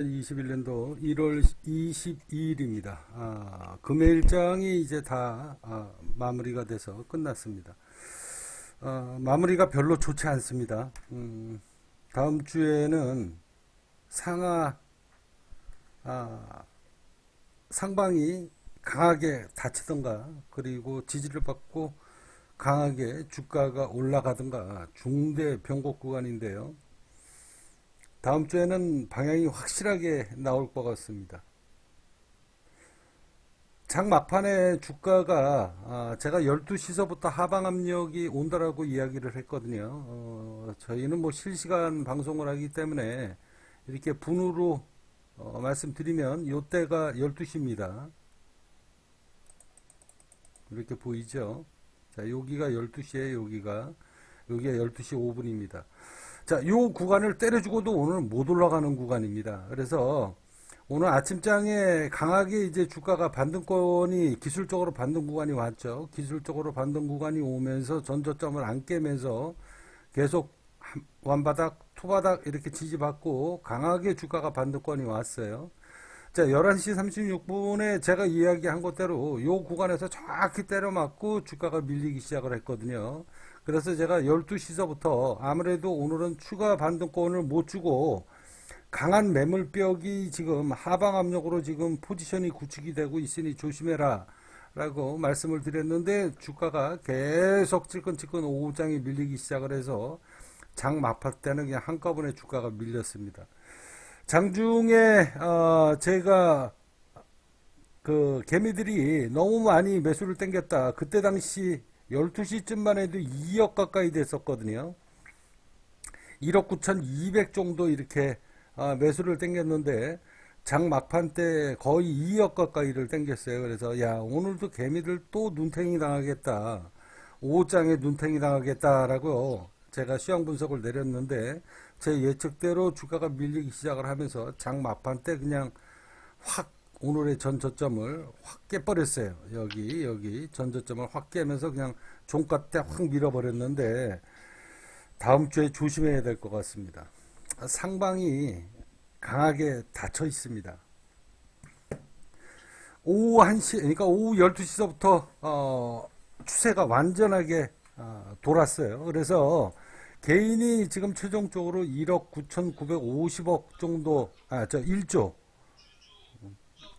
2021년도 1월 22일입니다. 아, 금일장이 이제 다 아, 마무리가 돼서 끝났습니다. 아, 마무리가 별로 좋지 않습니다. 음, 다음 주에는 상하 아, 상방이 강하게 다치던가 그리고 지지를 받고 강하게 주가가 올라가든가 중대 변곡 구간인데요. 다음 주에는 방향이 확실하게 나올 것 같습니다. 장 막판에 주가가 아, 제가 12시서부터 하방 압력이 온다라고 이야기를 했거든요. 어, 저희는 뭐 실시간 방송을 하기 때문에 이렇게 분으로 어, 말씀드리면 요때가 12시입니다. 이렇게 보이죠? 자, 여기가 12시에 여기가 여기가 12시 5분입니다. 자, 요 구간을 때려주고도 오늘 못 올라가는 구간입니다. 그래서 오늘 아침장에 강하게 이제 주가가 반등권이 기술적으로 반등 구간이 왔죠. 기술적으로 반등 구간이 오면서 전저점을 안 깨면서 계속 한- 완바닥, 투바닥 이렇게 지지받고 강하게 주가가 반등권이 왔어요. 자, 11시 36분에 제가 이야기한 것대로 요 구간에서 정확히 때려 맞고 주가가 밀리기 시작을 했거든요. 그래서 제가 12시서부터 아무래도 오늘은 추가 반등권을 못 주고 강한 매물벽이 지금 하방 압력으로 지금 포지션이 구축이 되고 있으니 조심해라 라고 말씀을 드렸는데 주가가 계속 찔끈찔끈 오후장에 밀리기 시작을 해서 장 막판 때는 그냥 한꺼번에 주가가 밀렸습니다. 장중에 어, 제가 그 개미들이 너무 많이 매수를 땡겼다. 그때 당시 12시쯤만 해도 2억 가까이 됐었거든요. 1억 9,200 정도 이렇게 아, 매수를 땡겼는데 장 막판 때 거의 2억 가까이를 땡겼어요. 그래서 야 오늘도 개미들 또 눈탱이 당하겠다. 5장에 눈탱이 당하겠다라고 제가 시황 분석을 내렸는데 제 예측대로 주가가 밀리기 시작을 하면서 장 막판 때 그냥 확 오늘의 전 저점을 확 깨버렸어요. 여기 여기 전 저점을 확 깨면서 그냥 종가 때 확 밀어버렸는데 다음 주에 조심해야 될 것 같습니다. 상방이 강하게 닫혀 있습니다. 오후 1시, 그러니까 오후 12시서부터 어, 추세가 완전하게 어, 돌았어요. 그래서 개인이 지금 최종적으로 1억 9,950억 정도, 아, 저 1조,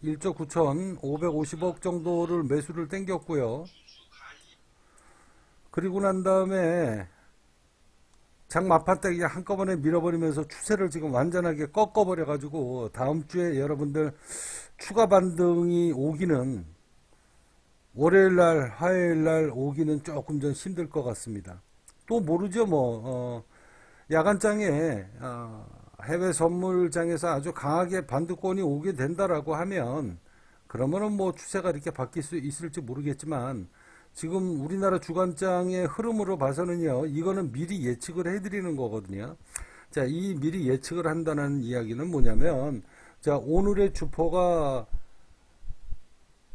1조 9,550억 정도를 매수를 땡겼고요. 그리고 난 다음에 장 막판 때 그냥 한꺼번에 밀어버리면서 추세를 지금 완전하게 꺾어버려 가지고 다음 주에 여러분들 추가 반등이 오기는 월요일 날, 화요일 날 오기는 조금 좀 힘들 것 같습니다. 또 모르죠, 뭐, 어, 야간장에, 어, 해외 선물장에서 아주 강하게 반등권이 오게 된다라고 하면, 그러면은 뭐 추세가 이렇게 바뀔 수 있을지 모르겠지만, 지금 우리나라 주간장의 흐름으로 봐서는요, 이거는 미리 예측을 해드리는 거거든요. 자, 이 미리 예측을 한다는 이야기는 뭐냐면, 자, 오늘의 주포가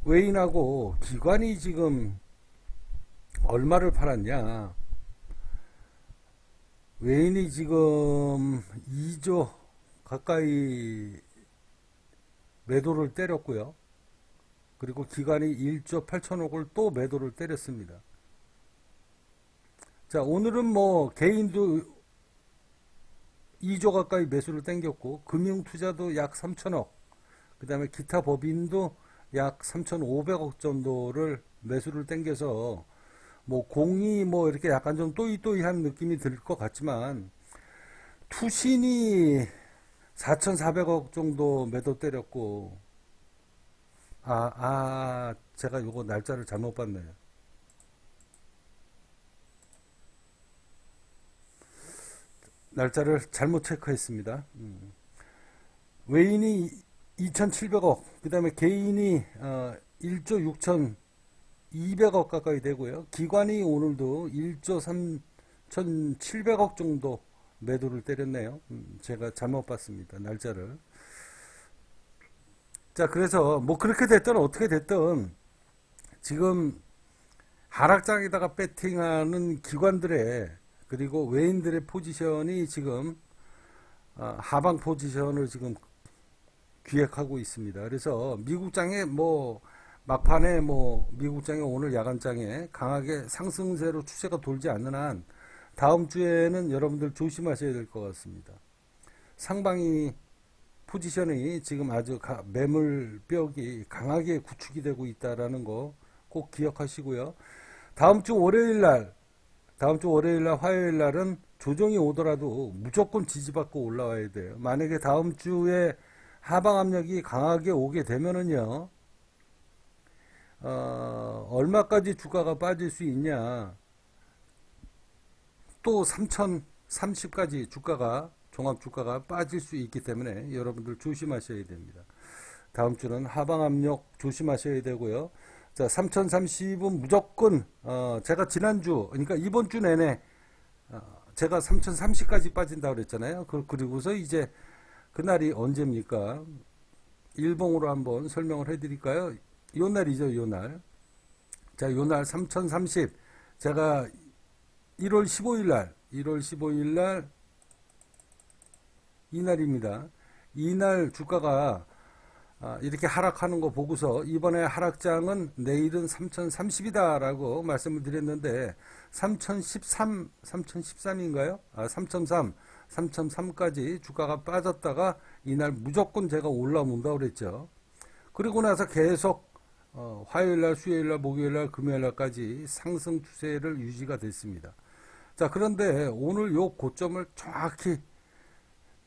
외인하고 기관이 지금 얼마를 팔았냐. 외인이 지금 2조 가까이 매도를 때렸고요. 그리고 기관이 1조 8천억을 또 매도를 때렸습니다. 자, 오늘은 뭐 개인도 2조 가까이 매수를 땡겼고 금융 투자도 약 3천억 그 다음에 기타 법인도 약 3,500억 정도를 매수를 땡겨서 뭐 공이 뭐 이렇게 약간 좀 또이또이한 느낌이 들 것 같지만 투신이 4,400억 정도 매도 때렸고 아, 아, 제가 요거 날짜를 잘못 봤네요. 날짜를 잘못 체크했습니다. 음. 외인이 2,700억, 그 다음에 개인이 어, 1조 6,200억 가까이 되고요. 기관이 오늘도 1조 3,700억 정도 매도를 때렸네요. 음, 제가 잘못 봤습니다. 날짜를. 자, 그래서 뭐 그렇게 됐든 어떻게 됐든 지금 하락장에다가 배팅하는 기관들의 그리고 외인들의 포지션이 지금 어, 하방 포지션을 지금 기획하고 있습니다. 그래서 미국장에 뭐 막판에 뭐 미국장에 오늘 야간장에 강하게 상승세로 추세가 돌지 않는 한 다음 주에는 여러분들 조심하셔야 될 것 같습니다. 상방이 포지션이 지금 아주 가- 매물벽이 강하게 구축이 되고 있다라는 거 꼭 기억하시고요. 다음 주 월요일 날, 다음 주 월요일 날, 화요일 날은 조정이 오더라도 무조건 지지받고 올라와야 돼요. 만약에 다음 주에 하방 압력이 강하게 오게 되면은요, 어, 얼마까지 주가가 빠질 수 있냐. 또 3,030까지 주가가, 종합 주가가 빠질 수 있기 때문에 여러분들 조심하셔야 됩니다. 다음 주는 하방 압력 조심하셔야 되고요. 자, 3030은 무조건, 어, 제가 지난주, 그러니까 이번 주 내내, 어, 제가 3030까지 빠진다고 그랬잖아요. 그, 그리고서 이제 그날이 언제입니까? 일봉으로 한번 설명을 해 드릴까요? 요 날이죠, 요 날. 자, 요 날 3030. 제가 1월 15일 날, 1월 15일 날, 이날입니다. 이날 주가가 아, 이렇게 하락하는 거 보고서 이번에 하락장은 내일은 3030이다 라고 말씀을 드렸는데 3013, 3013인가요? 아, 3003, 3003까지 주가가 빠졌다가 이날 무조건 제가 올라온다 그랬죠. 그리고 나서 계속 어, 화요일 날, 수요일 날, 목요일 날, 금요일 날까지 상승 추세를 유지가 됐습니다. 자, 그런데 오늘 요 고점을 정확히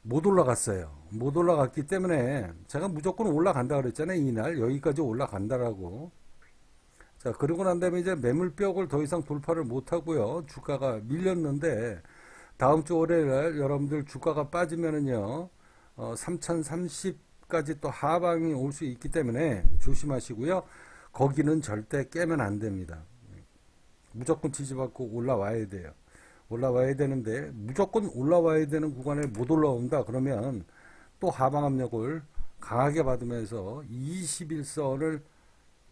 못 올라갔어요. 못 올라갔기 때문에 제가 무조건 올라간다 그랬잖아요. 이날 여기까지 올라간다라고. 자, 그러고 난 다음에 이제 매물벽을 더 이상 돌파를 못 하고요. 주가가 밀렸는데 다음 주 월요일 날 여러분들 주가가 빠지면은요. 어, 3030 까지 또 하방이 올 수 있기 때문에 조심하시고요. 거기는 절대 깨면 안 됩니다. 무조건 지지받고 올라와야 돼요. 올라와야 되는데 무조건 올라와야 되는 구간에 못 올라온다 그러면 또 하방 압력을 강하게 받으면서 21선을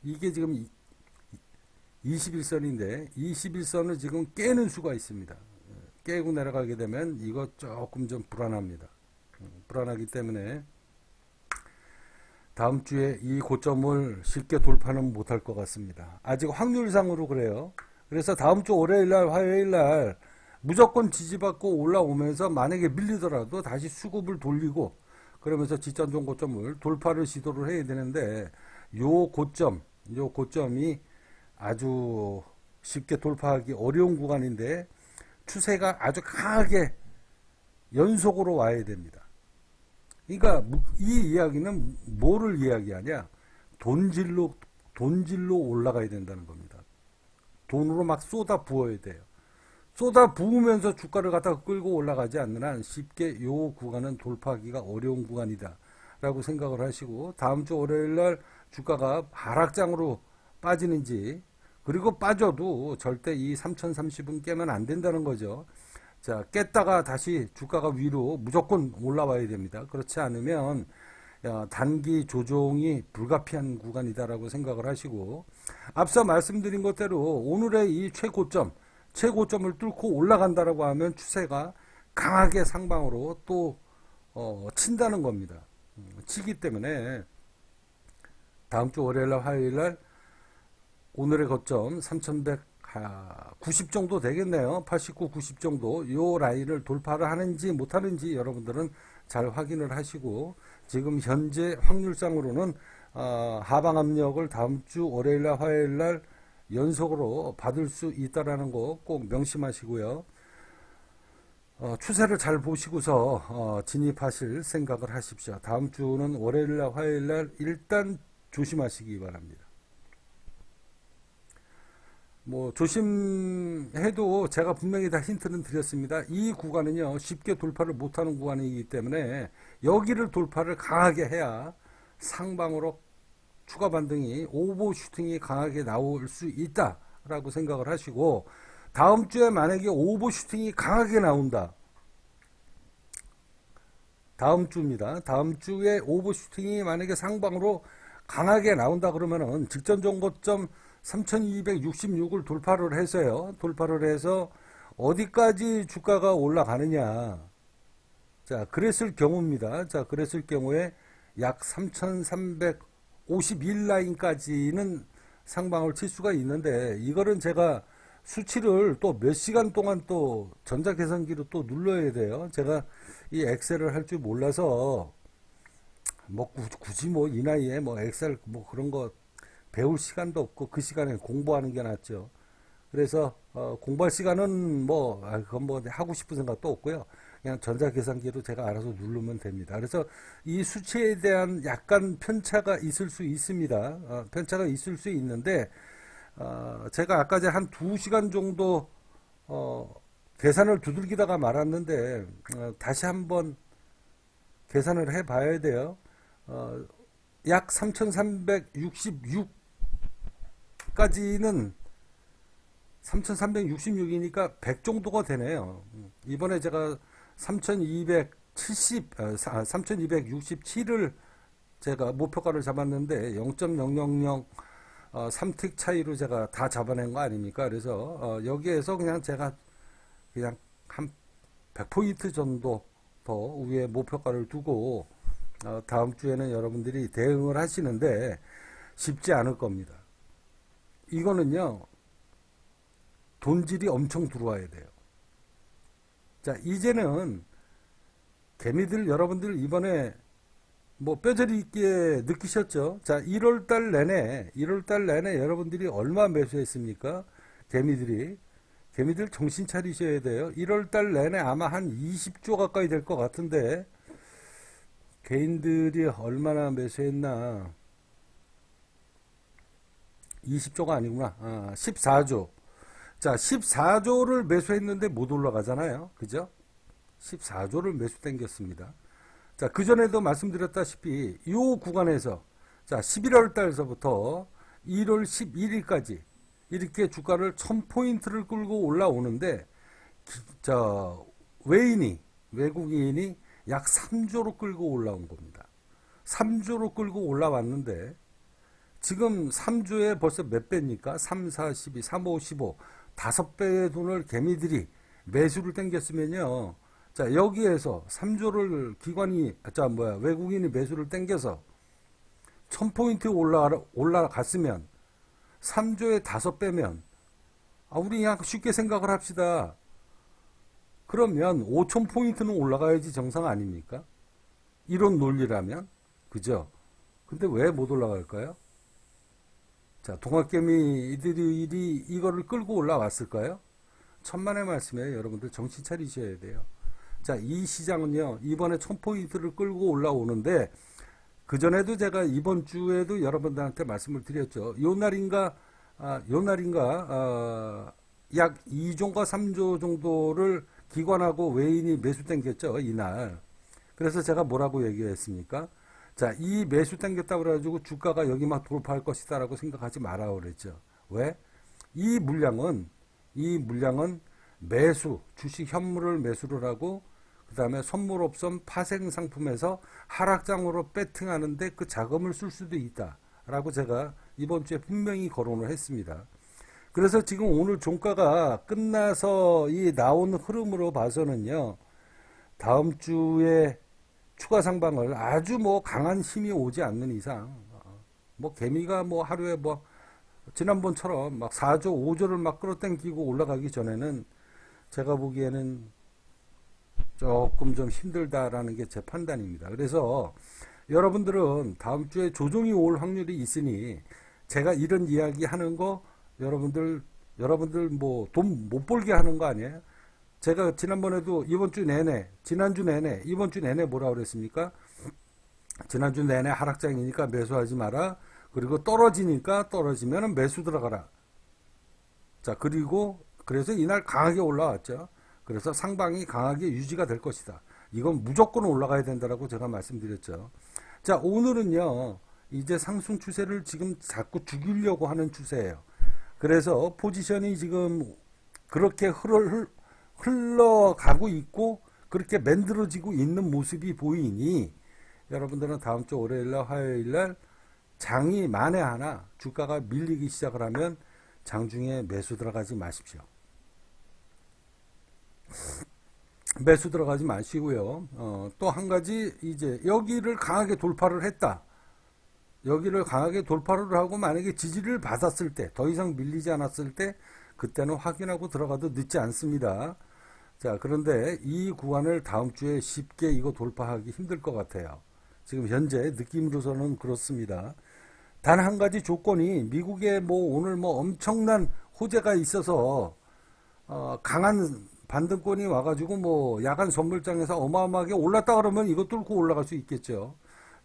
이게 지금 21선인데 21선을 지금 깨는 수가 있습니다. 깨고 내려가게 되면 이거 조금 좀 불안합니다. 음, 불안하기 때문에 다음 주에 이 고점을 쉽게 돌파는 못할 것 같습니다. 아직 확률상으로 그래요. 그래서 다음 주 월요일 날, 화요일 날 무조건 지지받고 올라오면서 만약에 밀리더라도 다시 수급을 돌리고 그러면서 지점종 고점을 돌파를 시도를 해야 되는데 요 고점, 요 고점이 아주 쉽게 돌파하기 어려운 구간인데 추세가 아주 강하게 연속으로 와야 됩니다. 그러니까 무- 이 이야기는 뭐를 이야기하냐? 돈질로 돈질로 올라가야 된다는 겁니다. 돈으로 막 쏟아 부어야 돼요. 쏟아 부으면서 주가를 갖다 끌고 올라가지 않는 한 쉽게 요 구간은 돌파하기가 어려운 구간이다 라고 생각을 하시고 다음 주 월요일 날 주가가 하락장으로 빠지는지 그리고 빠져도 절대 이 3030은 깨면 안 된다는 거죠. 자, 깼다가 다시 주가가 위로 무조건 올라와야 됩니다. 그렇지 않으면 야, 단기 조정이 불가피한 구간이다라고 생각을 하시고 앞서 말씀드린 것대로 오늘의 이 최고점, 최고점을 뚫고 올라간다라고 하면 추세가 강하게 상방으로 또 어, 친다는 겁니다. 음, 치기 때문에 다음 주 월요일 날 화요일 날 오늘의 고점 3190 정도 되겠네요. 89, 90 정도 요 라인을 돌파를 하는지 못하는지 여러분들은 잘 확인을 하시고 지금 현재 확률상으로는 어, 하방 압력을 다음 주 월요일 날 화요일 날 연속으로 받을 수 있다라는 거 꼭 명심하시고요. 어, 추세를 잘 보시고서 어, 진입하실 생각을 하십시오. 다음 주는 월요일 날 화요일 날 일단 조심하시기 바랍니다. 뭐 조심해도 제가 분명히 다 힌트는 드렸습니다. 이 구간은요 쉽게 돌파를 못하는 구간이기 때문에 여기를 돌파를 강하게 해야 상방으로 추가 반등이 오버 슈팅이 강하게 나올 수 있다라고 생각을 하시고 다음 주에 만약에 오버 슈팅이 강하게 나온다. 다음 주입니다. 다음 주에 오버 슈팅이 만약에 상방으로 강하게 나온다 그러면은 직전 정고점 3266을 돌파를 해서요. 돌파를 해서 어디까지 주가가 올라가느냐. 자, 그랬을 경우입니다. 자, 그랬을 경우에 약 3,351 라인까지는 상방을 칠 수가 있는데 이거는 제가 수치를 또 몇 시간 동안 또 전자 계산기로 또 눌러야 돼요. 제가 이 엑셀을 할 줄 몰라서 뭐 구- 굳이 뭐 이 나이에 뭐 엑셀 뭐 그런 거 배울 시간도 없고 그 시간에 공부하는 게 낫죠. 그래서 어, 공부할 시간은 뭐 아, 그건 뭐 하고 싶은 생각도 없고요. 그냥 전자계산기로 제가 알아서 누르면 됩니다. 그래서 이 수치에 대한 약간 편차가 있을 수 있습니다. 어, 편차가 있을 수 있는데 어, 제가 아까 한 2시간 정도 어, 계산을 두들기다가 말았는데 어, 다시 한번 계산을 해 봐야 돼요. 어, 약 3,366 까지는 3,366이니까 100 정도가 되네요. 음, 이번에 제가 3,270, 아, 3,267을 제가 목표가를 잡았는데 0.000 어, 3틱 차이로 제가 다 잡아낸 거 아닙니까? 그래서 어, 여기에서 그냥 제가 그냥 한 100포인트 정도 더 위에 목표가를 두고 어, 다음 주에는 여러분들이 대응을 하시는데 쉽지 않을 겁니다. 이거는요, 돈질이 엄청 들어와야 돼요. 자, 이제는 개미들 여러분들 이번에 뭐 뼈저리 있게 느끼셨죠? 자, 1월 달 내내, 1월 달 내내 여러분들이 얼마 매수했습니까? 개미들이. 개미들 정신 차리셔야 돼요. 1월 달 내내 아마 한 20조 가까이 될 것 같은데, 개인들이 얼마나 매수했나? 20조가 아니구나. 아, 14조. 자, 14조를 매수했는데 못 올라가잖아요. 그죠? 14조를 매수 땡겼습니다. 자, 그전에도 말씀드렸다시피 이 구간에서 자, 11월 달서부터 1월 11일까지 이렇게 주가를 1000포인트를 끌고 올라오는데 기- 저 외인이 외국인이 약 3조로 끌고 올라온 겁니다. 3조로 끌고 올라왔는데 지금 3조에 벌써 몇 배입니까? 3, 4, 12, 3, 5, 15 다섯 배의 돈을 개미들이 매수를 땡겼으면요. 자, 여기에서 3조를 기관이, 자, 뭐야, 외국인이 매수를 땡겨서 1000포인트 올라, 올라갔으면 3조에 다섯 배면, 아, 우리 그냥 쉽게 생각을 합시다. 그러면 5000포인트는 올라가야지 정상 아닙니까? 이런 논리라면? 그죠? 근데 왜 못 올라갈까요? 자, 동학개미들이 이거를 끌고 올라왔을까요? 천만의 말씀에 여러분들 정신 차리셔야 돼요. 자, 이 시장은요, 이번에 천포인트를 끌고 올라오는데, 그전에도 제가 이번 주에도 여러분들한테 말씀을 드렸죠. 요 날인가, 아, 요 날인가, 아, 약 2조인가 3조 정도를 기관하고 외인이 매수 땡겼죠, 이날. 그래서 제가 뭐라고 얘기했습니까? 자, 이 매수 땡겼다고 그래가지고 주가가 여기 막 돌파할 것이다라고 생각하지 마라 그랬죠. 왜? 이 물량은, 이 물량은 매수, 주식 현물을 매수를 하고, 그 다음에 선물옵션 파생 상품에서 하락장으로 배팅하는데 그 자금을 쓸 수도 있다. 라고 제가 이번 주에 분명히 거론을 했습니다. 그래서 지금 오늘 종가가 끝나서 이 나온 흐름으로 봐서는요, 다음 주에 추가 상방을 아주 뭐 강한 힘이 오지 않는 이상, 어, 뭐 개미가 뭐 하루에 뭐 지난번처럼 막 4조, 5조를 막 끌어당기고 올라가기 전에는 제가 보기에는 조금 좀 힘들다라는 게 제 판단입니다. 그래서 여러분들은 다음 주에 조정이 올 확률이 있으니 제가 이런 이야기 하는 거 여러분들 여러분들 뭐 돈 못 벌게 하는 거 아니에요? 제가 지난번에도 이번 주 내내, 지난주 내내, 이번 주 내내 뭐라 그랬습니까? 지난주 내내 하락장이니까 매수하지 마라. 그리고 떨어지니까 떨어지면 매수 들어가라. 자, 그리고 그래서 이날 강하게 올라왔죠. 그래서 상방이 강하게 유지가 될 것이다. 이건 무조건 올라가야 된다라고 제가 말씀드렸죠. 자, 오늘은요, 이제 상승 추세를 지금 자꾸 죽이려고 하는 추세예요. 그래서 포지션이 지금 그렇게 흘러, 흘러가고 있고, 그렇게 만들어지고 있는 모습이 보이니, 여러분들은 다음 주 월요일날, 화요일날 장이 만에 하나 주가가 밀리기 시작을 하면 장중에 매수 들어가지 마십시오. 매수 들어가지 마시고요. 어, 또 한 가지 이제 여기를 강하게 돌파를 했다. 여기를 강하게 돌파를 하고 만약에 지지를 받았을 때 더 이상 밀리지 않았을 때 그때는 확인하고 들어가도 늦지 않습니다. 자, 그런데 이 구간을 다음 주에 쉽게 이거 돌파하기 힘들 것 같아요. 지금 현재 느낌으로서는 그렇습니다. 단 한 가지 조건이 미국에 뭐 오늘 뭐 엄청난 호재가 있어서 어, 강한 반등권이 와가지고 뭐 야간 선물장에서 어마어마하게 올랐다 그러면 이거 뚫고 올라갈 수 있겠죠.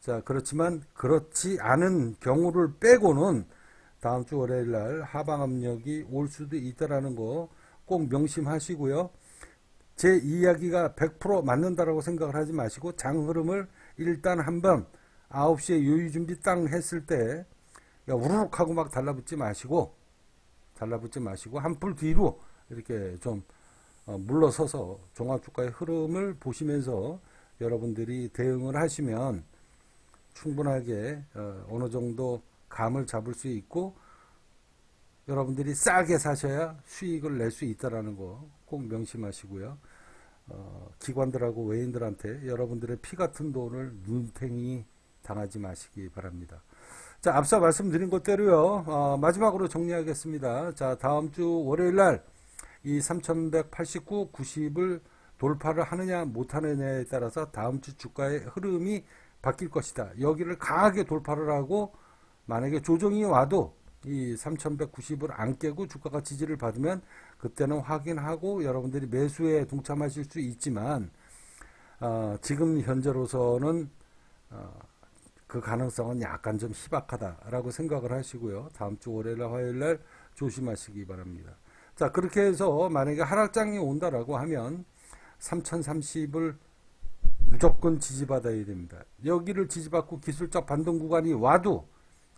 자, 그렇지만 그렇지 않은 경우를 빼고는 다음 주 월요일 날 하방 압력이 올 수도 있다라는 거 꼭 명심하시고요. 제 이야기가 100% 맞는다라고 생각을 하지 마시고 장 흐름을 일단 한번 9시에 요유 준비 땅 했을 때 우르륵 하고 막 달라붙지 마시고 달라붙지 마시고 한풀 뒤로 이렇게 좀 어, 물러서서 종합주가의 흐름을 보시면서 여러분들이 대응을 하시면 충분하게 어, 어느 정도 감을 잡을 수 있고 여러분들이 싸게 사셔야 수익을 낼 수 있다라는 거 꼭 명심하시고요. 어, 기관들하고 외인들한테 여러분들의 피 같은 돈을 눈탱이 당하지 마시기 바랍니다. 자, 앞서 말씀드린 것대로요. 어, 마지막으로 정리하겠습니다. 자, 다음 주 월요일 날 이 3189, 90을 돌파를 하느냐 못하느냐에 따라서 다음 주 주가의 흐름이 바뀔 것이다. 여기를 강하게 돌파를 하고 만약에 조정이 와도 이 3190을 안 깨고 주가가 지지를 받으면 그때는 확인하고 여러분들이 매수에 동참하실 수 있지만 어, 지금 현재로서는 어, 그 가능성은 약간 좀 희박하다라고 생각을 하시고요. 다음 주 월요일 화요일 날 조심하시기 바랍니다. 자, 그렇게 해서 만약에 하락장이 온다라고 하면 3030을 무조건 지지받아야 됩니다. 여기를 지지받고 기술적 반등 구간이 와도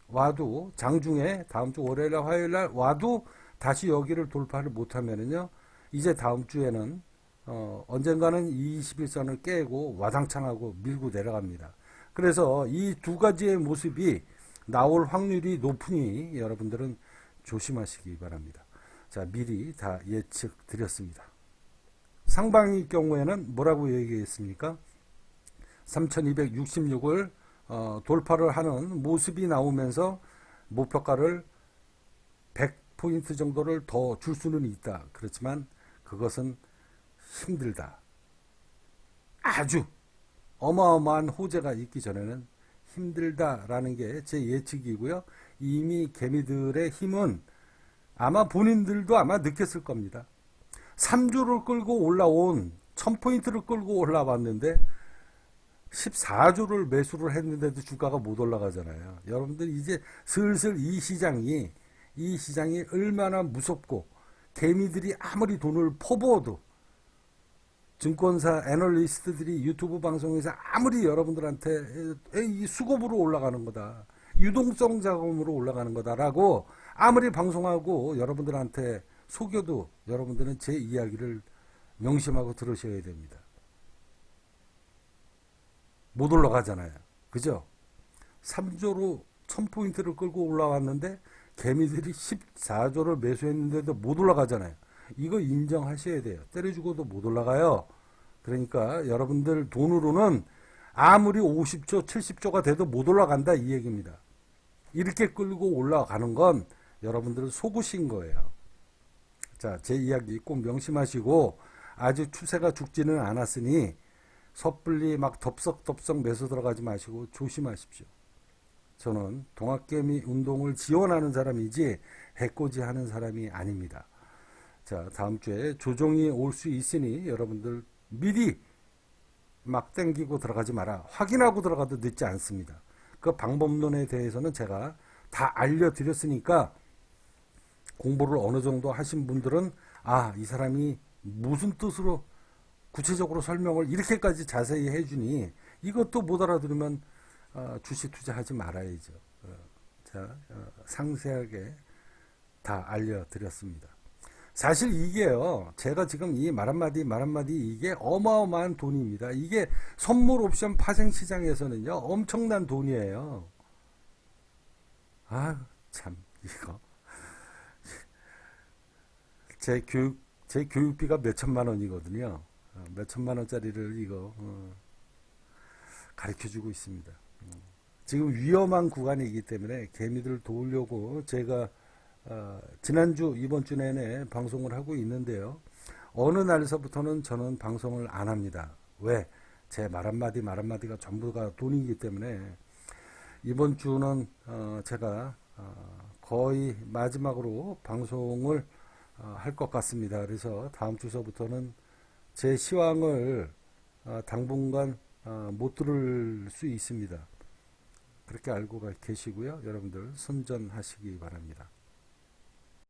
와도 장중에 다음 주 월요일 화요일 날 와도 다시 여기를 돌파를 못하면은요 이제 다음 주에는 어 언젠가는 21선을 깨고 와당창하고 밀고 내려갑니다. 그래서 이 두 가지의 모습이 나올 확률이 높으니 여러분들은 조심하시기 바랍니다. 자, 미리 다 예측 드렸습니다. 상방일 경우에는 뭐라고 얘기했습니까? 3266을 어, 돌파를 하는 모습이 나오면서 목표가를 100포인트 정도를 더 줄 수는 있다. 그렇지만 그것은 힘들다. 아주 어마어마한 호재가 있기 전에는 힘들다라는 게 제 예측이고요. 이미 개미들의 힘은 아마 본인들도 아마 느꼈을 겁니다. 3주를 끌고 올라온 1000포인트를 끌고 올라왔는데 14주를 매수를 했는데도 주가가 못 올라가잖아요. 여러분들 이제 슬슬 이 시장이 이 시장이 얼마나 무섭고 개미들이 아무리 돈을 퍼부어도 증권사 애널리스트들이 유튜브 방송에서 아무리 여러분들한테 이 수급으로 올라가는 거다. 유동성 자금으로 올라가는 거다라고 아무리 방송하고 여러분들한테 속여도 여러분들은 제 이야기를 명심하고 들으셔야 됩니다. 못 올라가잖아요. 그죠? 3조로 1000포인트를 끌고 올라왔는데 개미들이 14조를 매수했는데도 못 올라가잖아요. 이거 인정하셔야 돼요. 때려주고도 못 올라가요. 그러니까 여러분들 돈으로는 아무리 50조, 70조가 돼도 못 올라간다 이 얘기입니다. 이렇게 끌고 올라가는 건 여러분들은 속으신 거예요. 자, 제 이야기 꼭 명심하시고 아직 추세가 죽지는 않았으니 섣불리 막 덥석덥석 매수 들어가지 마시고 조심하십시오. 저는 동학개미 운동을 지원하는 사람이지 해코지 하는 사람이 아닙니다. 자, 다음 주에 조정이 올 수 있으니 여러분들 미리 막 땡기고 들어가지 마라. 확인하고 들어가도 늦지 않습니다. 그 방법론에 대해서는 제가 다 알려드렸으니까 공부를 어느 정도 하신 분들은 아, 이 사람이 무슨 뜻으로 구체적으로 설명을 이렇게까지 자세히 해주니 이것도 못 알아들으면 어, 주식 투자하지 말아야죠. 어, 자, 어, 상세하게 다 알려드렸습니다. 사실 이게요, 제가 지금 이 말 한마디, 말 한마디 이게 어마어마한 돈입니다. 이게 선물 옵션 파생 시장에서는요, 엄청난 돈이에요. 아, 참, 이거. 제 교육, 제 교육비가 몇 천만 원이거든요. 어, 몇 천만 원짜리를 이거 어, 가르쳐 주고 있습니다. 음. 지금 위험한 구간이기 때문에 개미들을 도우려고 제가 어, 지난주 이번 주 내내 방송을 하고 있는데요. 어느 날서부터는 저는 방송을 안 합니다. 왜? 제 말 한마디 말 한마디가 전부가 돈이기 때문에 이번 주는 어, 제가 어, 거의 마지막으로 방송을 어, 할것 같습니다. 그래서 다음 주서부터는 제 시황을 어, 당분간 어, 못 들을 수 있습니다. 그렇게 알고 가- 계시고요. 여러분들 선전하시기 바랍니다.